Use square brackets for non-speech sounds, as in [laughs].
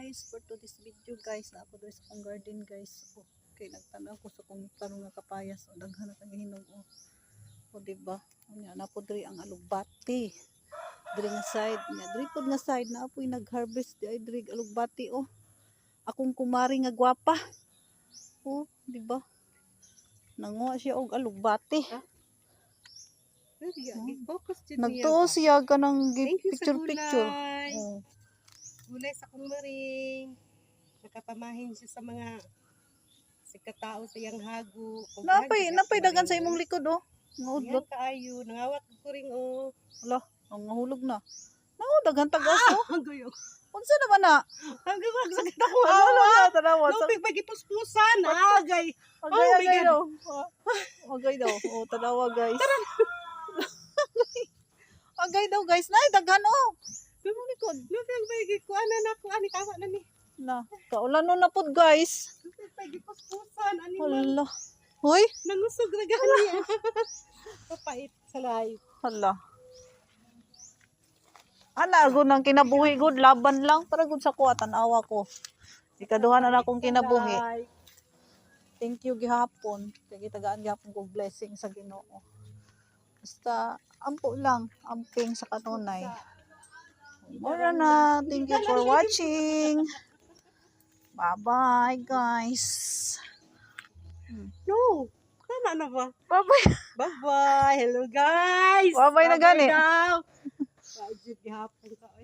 guys for to this video guys na ako doon sa kong garden guys. Oh, okay nagtanaw ko sa kong tarong nga kapayas o daghan na kang hinog oh. o diba? O nya na po diri ang alugbati. Diri nga side nya diri pod nga side na apoy nag-harvest di ay diri alugbati oh. Akong kumari nga gwapa. Oh diba? Nanguha siya og alugbati. Focus dyan nagtuo siya ka ng sa picture oh. Gulay sa kumaring. Nakapamahin siya sa mga sikatao sa iyang hago. Kung napay napay dagan sa imong likod oh nga Yan kaayo. Nangawat ko rin oh. Wala, ang nahulog na. Naku, daghan tagaso. Ang guyo. Unsa naman na? Hanggang magsakit ako. Ah, wala na, tanawa. Sa Lupig pagipuspusan. Agay. agay, Oh agay daw. Ah, Agay daw. Oh, tanawa guys. [laughs] agay daw guys. Nay, daghan oh. Pero likod. Lupig pagikuan na ako. Ani kawa na ni. Na, kaulan no na pod guys. Lupig pagipuspusan. Ani man. Hala. Hoy, Nangusog na gani. [laughs] Papait sa life. hala. Ana, gud nang kinabuhi gud laban lang para gud sa kuha tanawa ko. Ikaduha na na akong kinabuhi. Thank you gihapon. Kaya gitagaan gihapon ko blessing sa Ginoo. Basta ampo lang, amping sa kanunay. Mura na. Thank you for watching. Bye-bye, guys. No. Tama na ba? Bye-bye. Bye-bye. Hello guys. Bye-bye na gani. daw. Gihapon ka. Ay.